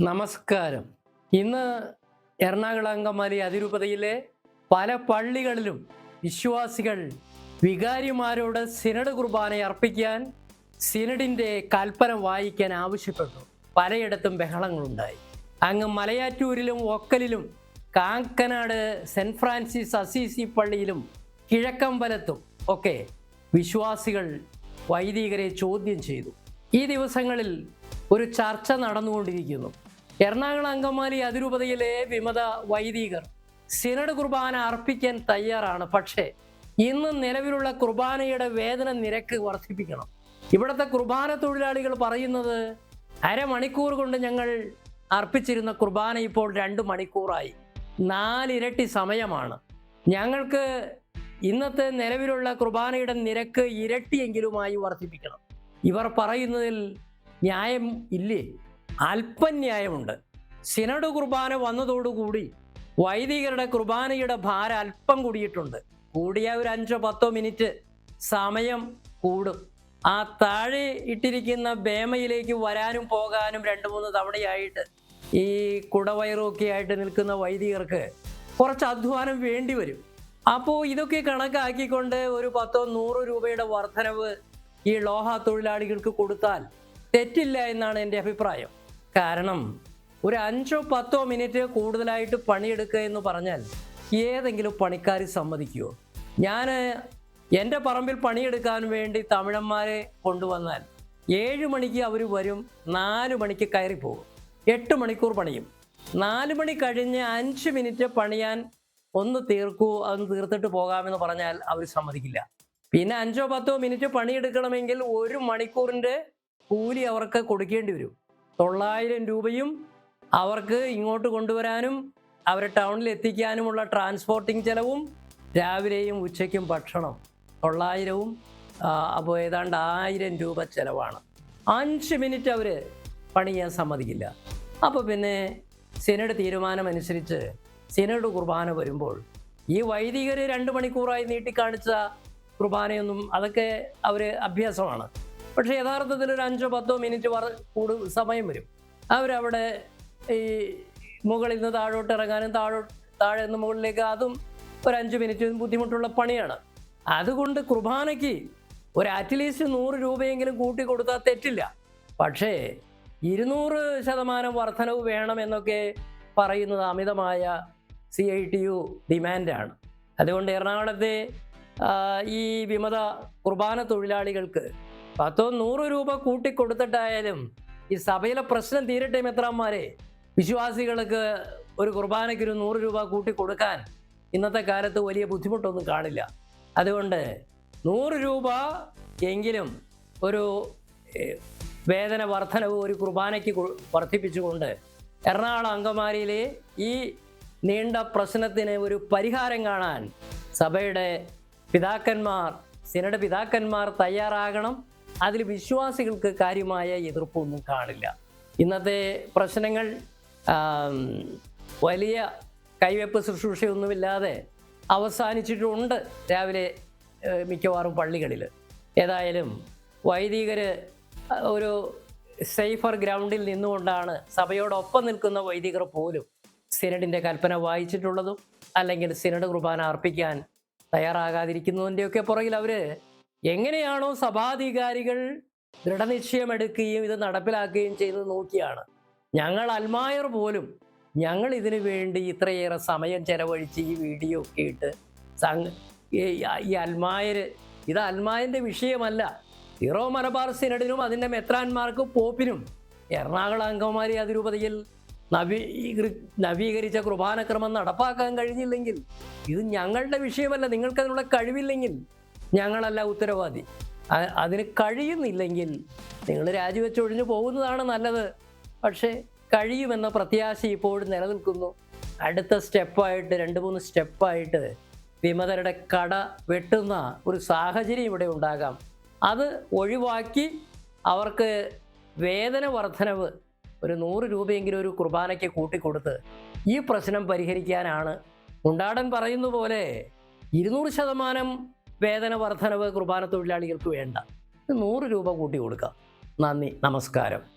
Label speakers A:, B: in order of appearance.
A: നമസ്കാരം. ഇന്ന് എറണാകുളം അങ്കമാലി അതിരൂപതയിലെ പല പള്ളികളിലും വിശ്വാസികൾ വികാരിമാരോട് സിനഡ് കുർബാന അർപ്പിക്കാൻ സിനഡിന്റെ കൽപ്പന വായിക്കാൻ ആവശ്യപ്പെട്ടു. പലയിടത്തും ബഹളങ്ങളുണ്ടായി. അങ്ങ് മലയാറ്റൂരിലും ഒക്കലിലും കാക്കനാട് സെന്റ് ഫ്രാൻസിസ് അസീസി പള്ളിയിലും കിഴക്കമ്പലത്തും ഒക്കെ വിശ്വാസികൾ വൈദികരെ ചോദ്യം ചെയ്തു. ഈ ദിവസങ്ങളിൽ ഒരു ചർച്ച നടന്നുകൊണ്ടിരിക്കുന്നു. എറണാകുളം അങ്കമാലി അതിരൂപതയിലെ വിമത വൈദികർ സിനഡ് കുർബാന അർപ്പിക്കാൻ തയ്യാറാണ്. പക്ഷേ ഇന്ന് നിലവിലുള്ള കുർബാനയുടെ വേതന നിരക്ക് വർദ്ധിപ്പിക്കണം. ഇവിടുത്തെ കുർബാന തൊഴിലാളികൾ പറയുന്നത് അരമണിക്കൂർ കൊണ്ട് ഞങ്ങൾ അർപ്പിച്ചിരുന്ന കുർബാന ഇപ്പോൾ രണ്ട് മണിക്കൂറായി. നാലിരട്ടി സമയമാണ്. ഞങ്ങൾക്ക് ഇന്നത്തെ നിലവിലുള്ള കുർബാനയുടെ നിരക്ക് ഇരട്ടിയെങ്കിലുമായി വർദ്ധിപ്പിക്കണം. ഇവർ പറയുന്നതിൽ ന്യായം ഇല്ലേ? അല്പം ന്യായമുണ്ട് സിനഡ് കുർബാന വന്നതോടുകൂടി വൈദികരുടെ കുർബാനയുടെ ഭാരം അല്പം കൂടിയിട്ടുണ്ട്. കൂടിയ ഒരു അഞ്ചോ പത്തോ മിനിറ്റ് സമയം കൂടും. ആ താഴെ ഇട്ടിരിക്കുന്ന ബേമയിലേക്ക് വരാനും പോകാനും രണ്ട് മൂന്ന് തവണയായിട്ട് ഈ കുടവയറൊക്കെ ആയിട്ട് നിൽക്കുന്ന വൈദികർക്ക് കുറച്ച് അധ്വാനം വേണ്ടി വരും. അപ്പോൾ ഇതൊക്കെ കണക്കാക്കിക്കൊണ്ട് ഒരു പത്തോ നൂറ് രൂപയുടെ വർധനവ് ഈ ലോഹ തൊഴിലാളികൾക്ക് കൊടുത്താൽ തെറ്റില്ല എന്നാണ് എന്റെ അഭിപ്രായം. കാരണം ഒരു അഞ്ചോ പത്തോ മിനിറ്റ് കൂടുതലായിട്ട് പണിയെടുക്കുക എന്ന് പറഞ്ഞാൽ ഏതെങ്കിലും പണിക്കാർ സമ്മതിക്കുമോ ഞാൻ എന്റെ പറമ്പിൽ പണിയെടുക്കാൻ വേണ്ടി തമിഴന്മാരെ കൊണ്ടുവന്നാൽ ഏഴ് മണിക്ക് അവർ വരും നാല് മണിക്ക് കയറി പോകും. എട്ട് മണിക്കൂർ പണിയും. നാല് മണി കഴിഞ്ഞ് അഞ്ച് മിനിറ്റ് പണിയാൻ ഒന്ന് തീർക്കൂ അതൊന്ന് തീർത്തിട്ട് പോകാമെന്ന് പറഞ്ഞാൽ അവർ സമ്മതിക്കില്ല. പിന്നെ അഞ്ചോ പത്തോ മിനിറ്റ് പണിയെടുക്കണമെങ്കിൽ ഒരു മണിക്കൂറിന്റെ കൂലി അവർക്ക് കൊടുക്കേണ്ടി വരും. തൊള്ളായിരം രൂപയും അവർക്ക് ഇങ്ങോട്ട് കൊണ്ടുവരാനും അവരെ ടൗണിൽ എത്തിക്കാനുമുള്ള ട്രാൻസ്പോർട്ടിങ് ചെലവും രാവിലെയും ഉച്ചയ്ക്കും ഭക്ഷണം തൊള്ളായിരവും അപ്പോൾ ഏതാണ്ട് ആയിരം രൂപ ചിലവാണ്. അഞ്ച് മിനിറ്റ് അവർ പണി ചെയ്യാൻ സമ്മതിക്കില്ല. അപ്പോൾ പിന്നെ സിനഡ് തീരുമാനമനുസരിച്ച് സിനഡ് കുർബാന വരുമ്പോൾ ഈ വൈദികർ രണ്ട് മണിക്കൂറായി നീട്ടിക്കാണിച്ച കുർബാനയൊന്നും അതൊക്കെ അവർ അഭ്യാസമാണ്. പക്ഷേ യഥാർത്ഥത്തിൽ ഒരു അഞ്ചോ പത്തോ മിനിറ്റ് വർ കൂടു സമയം വരും. അവരവിടെ ഈ മുകളിൽ നിന്ന് താഴോട്ട് ഇറങ്ങാനും താഴോ താഴെ നിന്ന് മുകളിലേക്ക് അതും ഒരു അഞ്ച് മിനിറ്റ് ബുദ്ധിമുട്ടുള്ള പണിയാണ്. അതുകൊണ്ട് കുർബാനയ്ക്ക് ഒരു അറ്റ്ലീസ്റ്റ് നൂറ് രൂപയെങ്കിലും കൂട്ടി കൊടുത്താൽ തെറ്റില്ല. പക്ഷേ ഇരുന്നൂറ് ശതമാനം വർധനവ് വേണമെന്നൊക്കെ പറയുന്നത് അമിതമായ സി ഐ ടി യു ഡിമാൻഡാണ് അതുകൊണ്ട് എറണാകുളത്തെ ഈ വിമത കുർബാന തൊഴിലാളികൾക്ക് പത്തോ നൂറ് രൂപ കൂട്ടി കൊടുത്തിട്ടായാലും ഈ സഭയിലെ പ്രശ്നം തീരട്ടെ മെത്രാന്മാരെ. വിശ്വാസികൾക്ക് ഒരു കുർബാനയ്ക്ക് ഒരു നൂറ് രൂപ കൂട്ടി കൊടുക്കാൻ ഇന്നത്തെ കാലത്ത് വലിയ ബുദ്ധിമുട്ടൊന്നും കാണില്ല. അതുകൊണ്ട് നൂറ് രൂപ എങ്കിലും ഒരു വേതന വർധനവ് ഒരു കുർബാനയ്ക്ക് വർദ്ധിപ്പിച്ചുകൊണ്ട് എറണാകുളം അങ്കമാലിയിലെ ഈ നീണ്ട പ്രശ്നത്തിന് ഒരു പരിഹാരം കാണാൻ സഭയുടെ പിതാക്കന്മാർ സിനഡ് പിതാക്കന്മാർ തയ്യാറാകണം. അതിൽ വിശ്വാസികൾക്ക് കാര്യമായ എതിർപ്പൊന്നും കാണില്ല. ഇന്നത്തെ പ്രശ്നങ്ങൾ വലിയ കൈവെപ്പ് ശുശ്രൂഷയൊന്നുമില്ലാതെ അവസാനിച്ചിട്ടുണ്ട് രാവിലെ മിക്കവാറും പള്ളികളിൽ. ഏതായാലും വൈദികർ ഒരു സേഫർ ഗ്രൗണ്ടിൽ നിന്നുകൊണ്ടാണ് സഭയോടൊപ്പം നിൽക്കുന്ന വൈദികർ പോലും സിനഡിന്റെ കൽപ്പന വായിച്ചിട്ടുള്ളതും അല്ലെങ്കിൽ സിനഡ് കുർബാന അർപ്പിക്കാൻ തയ്യാറാകാതിരിക്കുന്നതിന്റെയൊക്കെ പുറകിൽ അവർ എങ്ങനെയാണോ സഭാധികാരികൾ ദൃഢനിശ്ചയമെടുക്കുകയും ഇത് നടപ്പിലാക്കുകയും ചെയ്യുന്നത് നോക്കിയാണ്. ഞങ്ങൾ അൽമായർ പോലും ഞങ്ങൾ ഇതിനു വേണ്ടി ഇത്രയേറെ സമയം ചെലവഴിച്ച് ഈ വീഡിയോ ഒക്കെ ഇട്ട് സംഘ ഈ- അൽമായർ ഇത് അൽമായന്റെ വിഷയമല്ല. ഇറോ മലബാർ സിനഡിനും അതിന്റെ മെത്രാന്മാർക്കും പോപ്പിനും എറണാകുളം അങ്കമാലി അതിരൂപതയിൽ നവീകൃ നവീകരിച്ച കുർബാനക്രമം നടപ്പാക്കാൻ കഴിഞ്ഞില്ലെങ്കിൽ ഇത് ഞങ്ങളുടെ വിഷയമല്ല. നിങ്ങൾക്കതിനുള്ള കഴിവില്ലെങ്കിൽ ഞങ്ങളല്ല ഉത്തരവാദി. അതിന് കഴിയുന്നില്ലെങ്കിൽ നിങ്ങൾ രാജിവെച്ചൊഴിഞ്ഞു പോകുന്നതാണ് നല്ലത്. പക്ഷേ കഴിയുമെന്ന പ്രത്യാശ ഇപ്പോഴും നിലനിൽക്കുന്നു. അടുത്ത സ്റ്റെപ്പായിട്ട് രണ്ട് മൂന്ന് സ്റ്റെപ്പായിട്ട് വിമതരുടെ കട വെട്ടുന്ന ഒരു സാഹചര്യം ഇവിടെ ഉണ്ടാകാം. അത് ഒഴിവാക്കി അവർക്ക് വേതന വർധനവ് ഒരു നൂറ് രൂപയെങ്കിലും ഒരു കുർബാനയ്ക്ക് കൂട്ടിക്കൊടുത്ത് ഈ പ്രശ്നം പരിഹരിക്കാനാണ്. ഉണ്ടാടൻ പറയുന്ന പോലെ ഇരുന്നൂറ് ശതമാനം വേതന വർധനവ് കുർബാന തൊഴിലാളികൾക്ക് വേണ്ട നൂറ് രൂപ കൂട്ടി കൊടുക്കുക നന്ദി. നമസ്കാരം.